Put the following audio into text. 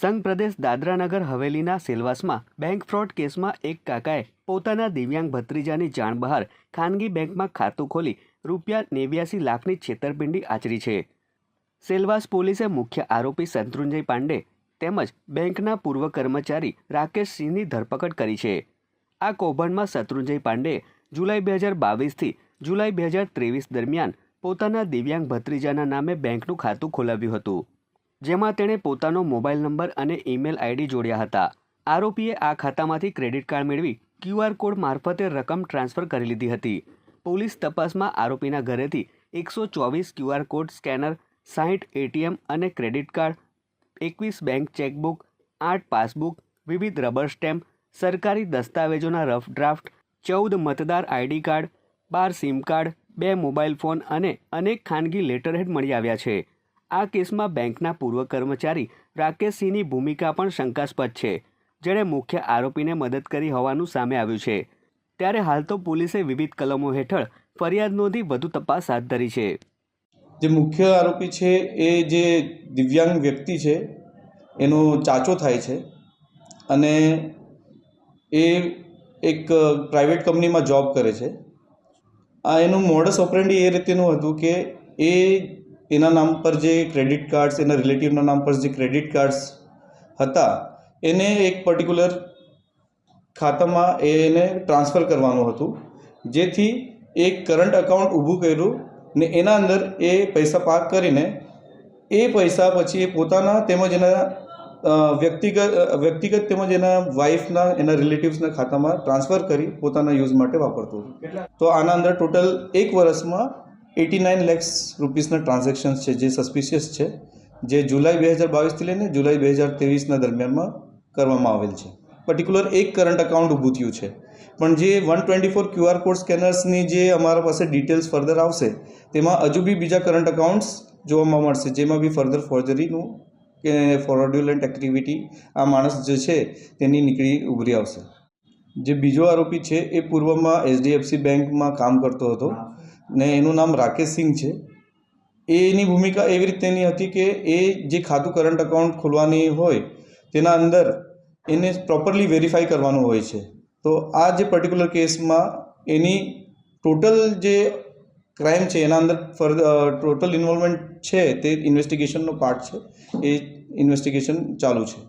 સંઘ પ્રદેશ દાદરાનગર હવેલીના સેલવાસમાં બેંક ફ્રોડ કેસમાં એક કાકાએ પોતાના દિવ્યાંગ ભત્રીજાની જાણ બહાર ખાનગી બેંકમાં ખાતું ખોલી રૂપિયા નેવ્યાસી લાખની છેતરપિંડી આચરી છે. સેલવાસ પોલીસે મુખ્ય આરોપી શત્રુંજય પાંડે તેમજ બેંકના પૂર્વ કર્મચારી રાકેશ સિંહની ધરપકડ કરી છે. આ કૌભાંડમાં શત્રુંજય પાંડે જુલાઈ બે હજાર બાવીસથી જુલાઈ બે હજાર ત્રેવીસ દરમિયાન પોતાના દિવ્યાંગ ભત્રીજાના નામે બેંકનું ખાતું ખોલાવ્યું હતું. જેમાં તેણે પોતાનો મોબાઈલ નંબર અને ઈમેલ આઈડી જોડ્યા હતા. આરોપીએ આ ખાતામાંથી ક્રેડિટ કાર્ડ મેળવી ક્યુઆર કોડ મારફતે રકમ ટ્રાન્સફર કરી લીધી હતી. પોલીસ તપાસમાં આરોપીના ઘરેથી એકસો ચોવીસ ક્યુઆર કોડ સ્કેનર સાહીઠ એટીએમ અને ક્રેડિટ કાર્ડ, એકવીસ બેંક ચેકબુક, આઠ પાસબુક, વિવિધ રબર સ્ટેમ્પ, સરકારી દસ્તાવેજોના રફ ડ્રાફ્ટ, ચૌદ મતદાર આઈડી કાર્ડ, બાર સિમ કાર્ડ, બે મોબાઈલ ફોન અને અનેક ખાનગી લેટરહેડ મળી આવ્યા છે. આ કેસમાં બેંકના પૂર્વ કર્મચારી રાકેશસિંહની ભૂમિકા પણ શંકાસ્પદ છે, જેણે મુખ્ય આરોપીને મદદ કરી હોવાનું સામે આવ્યું છે. ત્યારે હાલ તો પોલીસે વિવિધ કલમો હેઠળ ફરિયાદ નોંધી વધુ તપાસ હાથ ધરી છે. જે મુખ્ય આરોપી છે, એ જે દિવ્યાંગ વ્યક્તિ છે, એનો ચાચો થાય છે અને એ એક પ્રાઇવેટ કંપનીમાં જોબ કરે છે. આ એનું મોડસ ઓપરેન્ડી એ રીતેનું હતું કે એ એના નામ પર જે ક્રેડિટ કાર્ડ્સ એના રિલેટિવના નામ પર જે ક્રેડિટ કાર્ડ્સ હતા એને એક પર્ટિક્યુલર ખાતામાં એને ટ્રાન્સફર કરવાનું હતું. જેથી એક કરંટ અકાઉન્ટ ઊભું કર્યું ને એના અંદર એ પૈસા પાક કરીને એ પૈસા પછી એ પોતાના તેમજ એના વ્યક્તિગત વ્યક્તિગત તેમજ એના વાઈફના એના રિલેટિવ્સના ખાતામાં ટ્રાન્સફર કરી પોતાના યુઝ માટે વાપરતું તો આના અંદર ટોટલ એક વર્ષમાં એટી નાઇન લેક્સ રૂપીસના ટ્રાન્ઝેક્શન્સ છે, જે સસ્પિશિયસ છે, જે જુલાઈ બે હજાર બાવીસથી લઈને જુલાઈ બે હજાર ત્રેવીસના દરમિયાનમાં કરવામાં આવેલ છે. પર્ટિક્યુલર એક કરંટ અકાઉન્ટ ઊભું થયું છે. પણ જે one twenty four QR code સ્કેનર્સની જે અમારા પાસે ડિટેલ્સ ફર્ધર આવશે, તેમાં હજુ બી બીજા કરંટ અકાઉન્ટ્સ જોવામાં મળશે, જેમાં બી ફર્ધર ફોર્જરીનું કે ફોર્ડ્યુલન્ટ એક્ટિવિટી આ માણસ જે છે તેની નીકળી ઉભરી આવશે. જે બીજો આરોપી છે, એ પૂર્વમાં એચડીએફસી બેંકમાં કામ કરતો હતો. ને એનું નામ રાકેશ સિંહ છે. એની ભૂમિકા એવી રીતેની હતી કે એ જે ખાતું કરંટ અકાઉન્ટ ખોલવાની હોય, તેના અંદર એને પ્રોપરલી વેરીફાઈ કરવાનું હોય છે. તો આ જે પર્ટિક્યુલર કેસમાં એની ટોટલ જે ક્રાઇમ છે, એના અંદર ફર ટોટલ ઇન્વોલ્વમેન્ટ છે, તે ઇન્વેસ્ટિગેશનનો પાર્ટ છે. એ ઇન્વેસ્ટિગેશન ચાલુ છે.